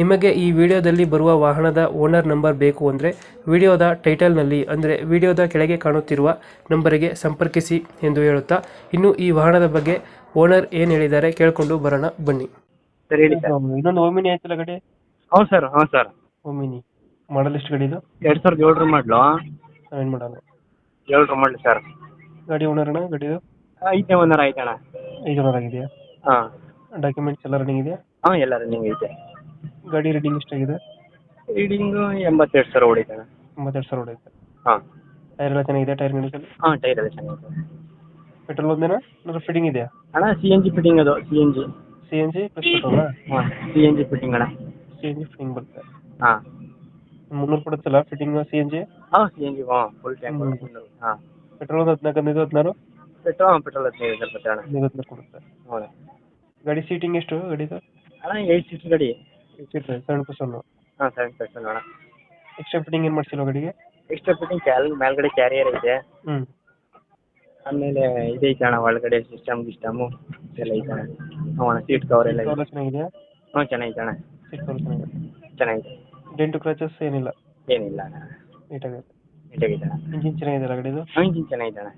ನಿಮಗೆ ಈ ವಿಡಿಯೋದಲ್ಲಿ ಬರುವ ವಾಹನದ ಓನರ್ ನಂಬರ್ ಬೇಕು ಅಂದರೆ ವಿಡಿಯೋದ ಟೈಟಲ್ನಲ್ಲಿ ಅಂದರೆ ವಿಡಿಯೋದ ಕೆಳಗೆ ಕಾಣುತ್ತಿರುವ ನಂಬರಿಗೆ ಸಂಪರ್ಕಿಸಿ ಎಂದು ಹೇಳುತ್ತಾ ಇನ್ನು ಈ ವಾಹನದ ಬಗ್ಗೆ ಓನರ್ ಏನು ಹೇಳಿದ್ದಾರೆ ಕೇಳಿಕೊಂಡು ಬರೋಣ ಬನ್ನಿ. ಸರ್ ಹೇಳಿ ಸರ್. ಇನ್ನೊಂದು ಓಮಿನಿ ಆಯ್ತಲ್ಲ ಗಡಿ? ಹೌದು ಸರ್ ಹೌದು ಸರ್. ಓಮಿನಿ ಮಾಡಲ್ ಎಷ್ಟು ಗಾಡಿ ಇದು? ಎರಡು ಸಾವಿರದ ಏಳರ ಮಾಡಲು ಏನು ಮಾಡಲ್ಲ ಏಳರ ಮಾಡಲು ಸರ್. ಗಾಡಿ ಓನರ್ ಅಣ್ಣ ಗಾಡಿದು ಐದನೇ ಓನರ್ ಆಯ್ತಣ್ಣ ಐದು ಓನರ್ ಆಗಿದೆಯಾ? ಹಾಂ. ಡಾಕ್ಯುಮೆಂಟ್ಸ್ ಎಲ್ಲ ರನ್ನಿಂಗ್ ಇದೆಯಾ? ಹಾಂ ಎಲ್ಲ ರನ್ನಿಂಗ್ ಐತೆ. ಗಾಡಿ ರೀಡಿಂಗ್ ಎಷ್ಟಾಗಿದೆ? ರೀಡಿಂಗ್ ಎಂಬತ್ತೆರಡು ಸಾವಿರ ಓಡಿದೆ. ಒಂಬತ್ತೆರಡು ಸಾವಿರ ಹೊಡೆಯುತ್ತೆ ಹಾಂ. ಟೈರ್ ಎಲ್ಲ ಚೆನ್ನಾಗಿದೆ ಟೈರ್ ಕಂಡೀಷನ್ ಹಾಂ ಟೈರ್ ಎಲ್ಲ ಚೆನ್ನಾಗಿದೆ. ಪೆಟ್ರೋಲ್ ಒಂದೇನಾ ಏನಾದ್ರು ಫಿಟ್ಟಿಂಗ್ ಇದೆಯಾ? ಅಣ್ಣ ಸಿ ಎನ್ ಜಿ ಫಿಟ್ಟಿಂಗ್ ಅದು C N G C N G plus ಪೆಟ್ರೋಲಾ ಹಾಂ ಸಿ ಎನ್ ಜಿ ಫಿಟ್ಟಿಂಗ್ ಅಣ್ಣ. ಸಿ ಎನ್ ಜಿ ಫಿಟ್ಟಿಂಗ್ ಬರುತ್ತೆ. ಹಾಂ. ಮುನ್ನೂರು ಕೊಡುತ್ತಲ್ಲ ಫಿಟ್ಟಿಂಗ್ ಸಿ ಎನ್ ಜಿ ಹಾಂ ಸಿ ಎನ್ ಜಿ ಹಾಂ ಫುಲ್ ಟ್ಯಾಂಕ್. ಹಾಂ. ಪೆಟ್ರೋಲ್ ಒಂದು ಹದಿನಾಲ್ಕು ಹದಿನೈದು ಹದಿನಾರು? ಪೆಟ್ರೋಲ್ ಹಾಂ ಪೆಟ್ರೋಲ್ ಹದಿನೈದು ಬರ್ತದೆ ಅಣ್ಣ. ಹದಿನೈದು ಹದಿನಾರು ಕೊಡುತ್ತೆ. ಹೌದಾ. ಗಾಡಿ ಸೀಟಿಂಗ್ ಎಷ್ಟು ಗಾಡಿದು? ಅಣ್ಣ ಏಯ್ಟ್ ಸೀಟ್ ಗಾಡಿ. ಸೀಟ್ ಸೆವೆನ್ ಪರ್ಸೆಂಟ್ ಹಾಂ ಸೆವೆನ್ ಅಣ್ಣ ಎಕ್ಸ್ಟ್ರಾ ಫಿಟ್ಟಿಂಗ್ ಏನು ಮಾಡ್ಸಿಲ್ಲ ಗಾಡಿಗೆ? ಎಕ್ಸ್ಟ್ರಾ ಫಿಟ್ಟಿಂಗ್ ಕ್ಯಾಲ್ ಮೇಲ್ಗಡೆ ಕ್ಯಾರಿಯರ್ ಐತೆ. ಹ್ಞೂ ಆಮೇಲೆ ಇದೈತೆ ಅಣ್ಣ ಒಳಗಡೆ ಸಿಸ್ಟಮ್ ಗಿಸ್ಟಮು ಎಲ್ಲ ಐತೆ ಅಣ್ಣ. ಹ್ಞೂ ಅಣ್ಣ ಸೀಟ್ ಕವರ್ ಎಲ್ಲ ಇದೆ ಚೆನ್ನಾಗಿದೆಯಾ? ಹ್ಞೂ ಚೆನ್ನಾಗಿದೆ ಅಣ್ಣ. ಸೀಟ್ ಕವರ್ ಚೆನ್ನಾಗಿದೆ. ಚೆನ್ನಾಗಿದೆ ಡೆಂಟು ಕ್ರಾಚಸ್ ಏನಿಲ್ಲ? ಏನಿಲ್ಲ ಅಣ್ಣ. ನೀಟಾಗಿದೆ ನೀಟಾಗಿದೆ ಅಣ್ಣ. ಇಂಜಿನ್ ಚೆನ್ನಾಗಿದೆಯಲ್ಲ ಗಾಡಿದು? ಹಾಂ ಇಂಜಿನ್ ಚೆನ್ನಾಗಿದೆ ಅಣ್ಣ.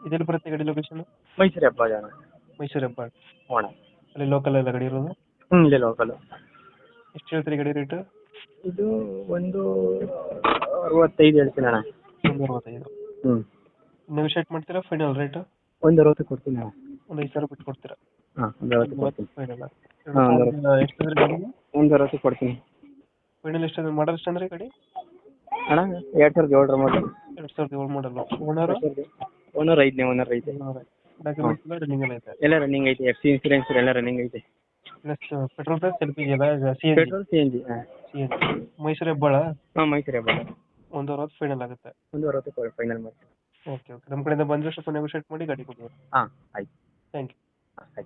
ಇದೆಲ್ಲಿ ಬರುತ್ತೆ ಗಡಿ ಲೊಕೇಶನ್ ಮೈಸೂರು ಹಬ್ಬ ಅಣ್ಣ. ಮೈಸೂರು ಹೆಬ್ಬಾಳ್ ಹ್ಞೂ ಅಣ್ಣ. ಅಲ್ಲಿ ಲೋಕಲ್ ಎಲ್ಲ ಗಾಡಿ ಇರೋದು? ಹ್ಞೂ ಇಲ್ಲೇ ಲೋಕಲು ಎಷ್ಟು ಹೇಳ್ತೀರಿ ಗಡಿ ರೇಟ್? ಇದು ಒಂದು ಅರವತ್ತೈದು ಹೇಳ್ತೀನಿ ಅಣ್ಣ. ಒಂದು ಅರವತ್ತೈದು. ಹ್ಞೂ ನೆಗೋಷಿಯೇಟ್ ಮಾಡ್ತೀರಾ ಫೈನಲ್ ರೇಟ್ ಒಂದು ಅರವತ್ತು ಕೊಡ್ತೀನಿ ಅಣ್ಣ. ಒಂದು ಐದು ಸಾವಿರ ಬಿಟ್ಟು ಕೊಡ್ತೀರಾ ಹಾಂ ಒಂದು ಅರವತ್ತು ಕೊಡ್ತೀನಿ. ಫೈನಲ್ ಹಾ, ಒಂದು ಎಷ್ಟು ಅಂದ್ರೆ ಗಾಡಿಗೆ? ಒಂದು ಅರವತ್ತು ಕೊಡ್ತೀನಿ. ಫೈನಲ್ ಎಷ್ಟು ಮಾಡಲ್ ಎಷ್ಟು ಅಂದ್ರೆ ಗಾಡಿ? ಅಣ್ಣ ಎರಡು ಸಾವಿರದ ಏಳರ ಮಾಡಲು ಎರಡು ಸಾವಿರದ ಏಳು ಮಾಡಲು ಓನರ್ ಓನರ್ ಐದನೇ ಓನರ್ ಐತೆ ಡಾಕ್ಯುಮೆಂಟ್ಸ್ ಎಲ್ಲ ರನ್ನಿಂಗ್ ಎಲ್ಲ ಐತೆ ಎಲ್ಲ ರನ್ನಿಂಗ್ ಐತೆ. ಎಫ್ ಸಿ ಇನ್ಸೂರೆನ್ಸ್ ಎಲ್ಲ ರನ್ನಿಂಗ್ ಐತೆ. Plus petrol plus L P G ಅಲ್ಲ C N petrol C N G C N Mysuru Hebbal? ಹಾಂ ಮೈಸೂರು ಹೆಬ್ಬಾಳ. ಒಂದು ಅರವತ್ತು ಫೈನಲ್ ಆಗುತ್ತೆ. ಒಂದು ಅರವತ್ತು ಫೈನಲ್ ಮಾಡ್ತೀವಿ. ಓಕೆ ಓಕೆ ನಮ್ಮ ಕಡೆಯಿಂದ ಬಂದರೆ ಸ್ವಲ್ಪ ನೆಗೋಷಿಯೇಟ್ ಮಾಡಿ ಗಾಡಿ ಕೊಡಿ ಹಾಂ ಆಯ್ತು. ಥ್ಯಾಂಕ್ ಯು ಹಾಂ ಆಯ್ತು.